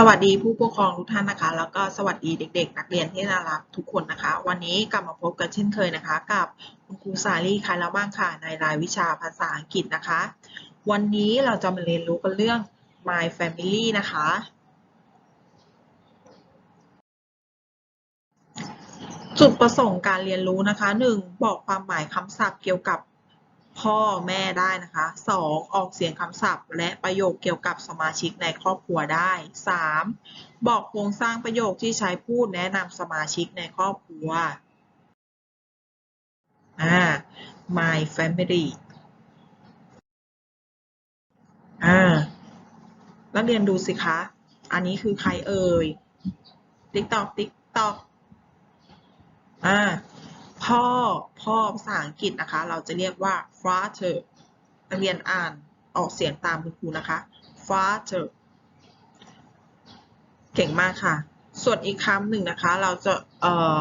สวัสดีผู้ปกครองทุกท่านนะคะ แล้วก็สวัสดีเด็ก ๆ นักเรียนที่น่ารักทุกคนนะคะ วันนี้กลับมาพบกันเช่นเคยนะคะ กับคุณครูสาลีคายละบ้างค่ะในรายวิชาภาษาอังกฤษนะคะ วันนี้เราจะมาเรียนรู้กันเรื่อง my family นะคะ จุดประสงค์การเรียนรู้นะคะ 1. บอกความหมายคำศัพท์เกี่ยวกับ พ่อแม่ได้นะคะ 2. ออกเสียงคำศัพท์ และประโยคเกี่ยวกับสมาชิกในครอบครัวได้ 3. บอกโครงสร้างประโยคที่ใช้พูดแนะนำสมาชิกในครอบครัวอ่า my family อ่านักเรียนดูสิคะ อันนี้คือใครเอ่ย ติ๊กตอกติ๊กตอกอ่า พ่อ พ่อภาษาอังกฤษนะคะ เราจะเรียกว่า father นักเรียนอ่านออกเสียงตามคุณครูนะคะ father เก่งมากค่ะ ส่วนอีกคำหนึ่งนะคะ เราจะเอ่อ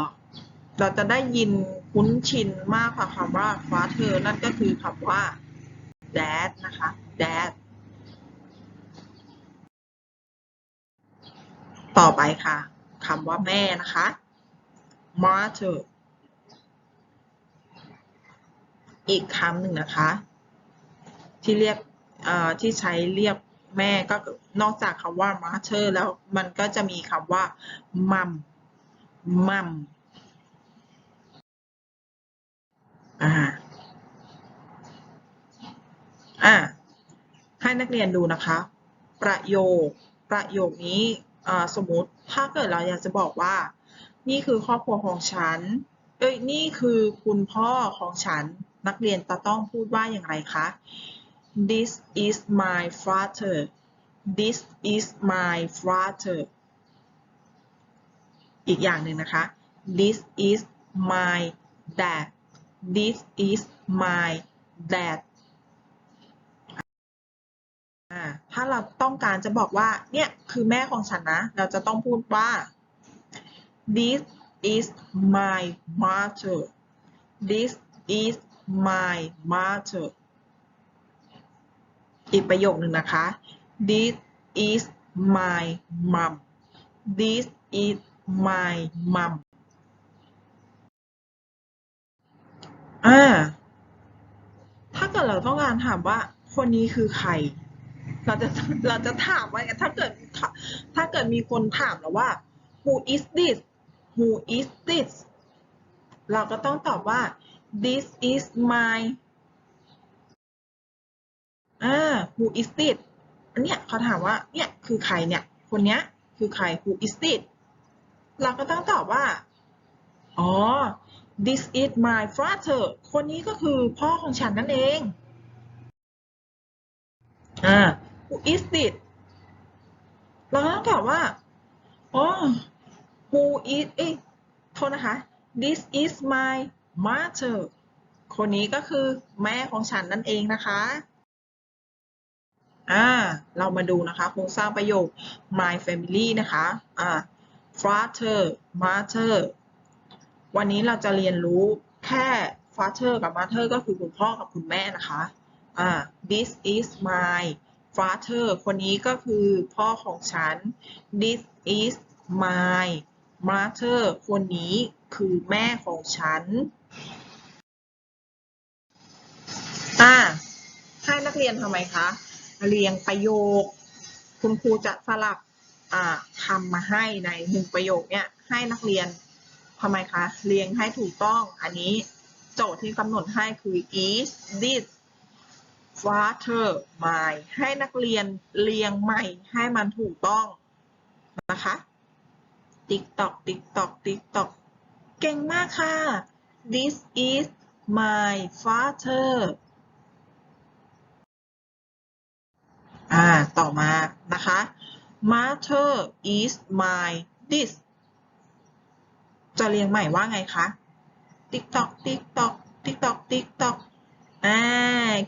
เราจะได้ยินคุ้นชินมากกว่าคำว่า father นั่นก็คือคำว่า dad นะคะ dad ต่อไปค่ะคำว่าแม่นะคะ mother อีกคำหนึ่งนะคะ ที่เรียกที่ใช้เรียกแม่ก็นอกจากคำว่า mother แล้วมันก็จะมีคำว่า mum mum อ่าอ่าให้นักเรียนดูนะคะ ประโยคประโยคนี้สมมติถ้าเกิดเราอยากจะบอกว่า นี่คือครอบครัวของฉัน เอ้ยนี่คือคุณพ่อของฉัน นักเรียนจะต้องพูดว่าอย่างไรคะ This is my father This is my father อีกอย่างหนึ่งนะคะ This is my dad This is my dad ถ้าเราต้องการจะบอกว่า เนี่ยคือแม่ของฉันนะ เราจะต้องพูดว่า This is my mother This is my mother อีกประโยคหนึ่งนะคะ This is my mom This is my mom อ่า ถ้าเกิดเราต้องการถามว่าคนนี้คือใคร เราจะเราจะถามว่าถ้าเกิดถ้าเกิดมีคนถามเราว่า who is this who is this เราก็ต้องตอบว่า this is my อ่า who is it อันเนี้ยเขาถามว่า เนี่ยคือใครเนี่ย คนเนี้ยคือใคร who is it เราก็ต้องตอบว่า อ๋อ this is my father คนนี้ก็คือพ่อของฉันนั่นเอง อ่า who is it เราก็ต้องตอบว่า อ๋อ who is เอ้ยโทษนะคะ this is my mother คนนี้ก็คือแม่ของฉันนั่นเองนะคะ อ่า เรามาดูนะคะโครงสร้างประโยค my family นะคะ อ่า father mother วันนี้เราจะเรียนรู้แค่ father กับ mother ก็คือคุณพ่อกับคุณแม่นะคะ อ่า this is my father คนนี้ก็คือพ่อของฉัน this is my mother คนนี้คือแม่ของฉัน อ่าให้นักเรียนทำไมคะ เรียงประโยค คุณครูจะสลับอ่าคำมาให้ในหนึ่งประโยคเนี่ย ให้นักเรียนทำไมคะ เรียงให้ถูกต้อง อันนี้โจทย์ที่กำหนดให้คือ is this father my ให้นักเรียนเรียงใหม่ให้มันถูกต้องนะคะ ติ๊กตอก ติ๊กตอก ติ๊กตอก เก่งมากค่ะ this is my father อ่า ต่อมานะคะ mother is my this จะเรียงใหม่ว่าไงคะ ติ๊กตอกติ๊กตอกติ๊กตอกติ๊กตอกอ่า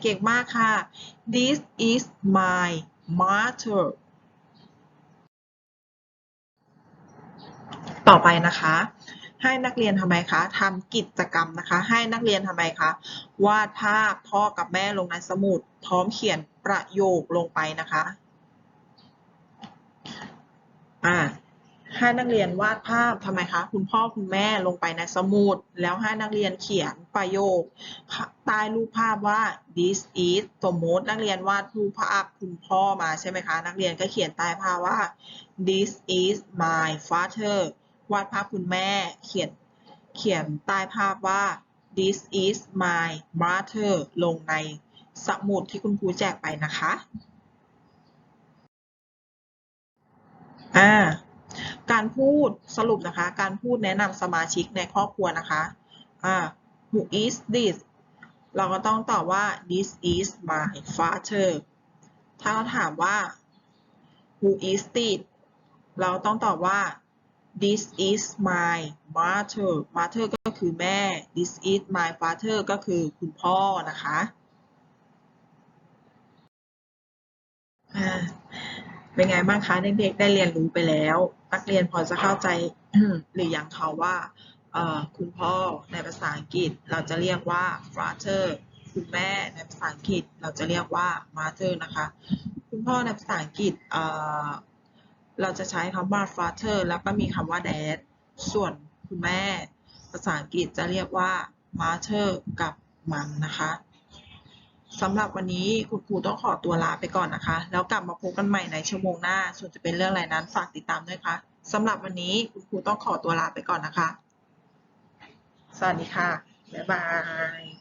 เก่งมากค่ะ this is my mother ต่อไปนะคะ ให้นักเรียนทำไมคะทำกิจกรรมนะคะ ให้นักเรียนทำไมคะวาดภาพพ่อกับแม่ลงในสมุด พร้อมเขียนประโยคลงไปนะคะอ่าให้นักเรียนวาดภาพทำไมคะ คุณพ่อคุณแม่ลงไปในสมุด แล้วให้นักเรียนเขียนประโยคใต้รูปภาพว่า this is สมมตินักเรียนวาดรูปภาพคุณพ่อมาใช่ไหมคะ นักเรียนก็เขียนใต้ภาพว่า this is my father วาดภาพคุณแม่ เขียนเขียนใต้ภาพว่า this is my mother ลงในสมุดที่คุณครูแจกไปนะคะ อ่า การพูดสรุปนะคะ การพูดแนะนำสมาชิกในครอบครัวนะคะ อ่า who is this เราก็ต้องตอบว่า this is my father ถ้าเขาถามว่า who is this เราต้องตอบว่า this is my mother mother ก็คือแม่ this is my father ก็คือคุณพ่อนะคะเป็นไงบ้างคะเด็กๆได้เรียนรู้ไปแล้ว นักเรียนพอจะเข้าใจหรือยังคะว่าคุณพ่อในภาษาอังกฤษเราจะเรียกว่า father คุณแม่ในภาษาอังกฤษเราจะเรียกว่า mother นะคะ คุณพ่อในภาษาอังกฤษ เราจะใช้คำว่า father แล้วก็มีคำว่า dad ส่วนคุณแม่ ภาษาอังกฤษจะเรียกว่า mother กับ mom นะคะสำหรับวันนี้คุณครูต้องขอตัวลาไปก่อนนะคะ แล้วกลับมาพบกันใหม่ในชั่วโมงหน้า ส่วนจะเป็นเรื่องอะไรนั้นฝากติดตามด้วยค่ะสำหรับวันนี้คุณครูต้องขอตัวลาไปก่อนนะคะ สวัสดีค่ะ บ๊ายบาย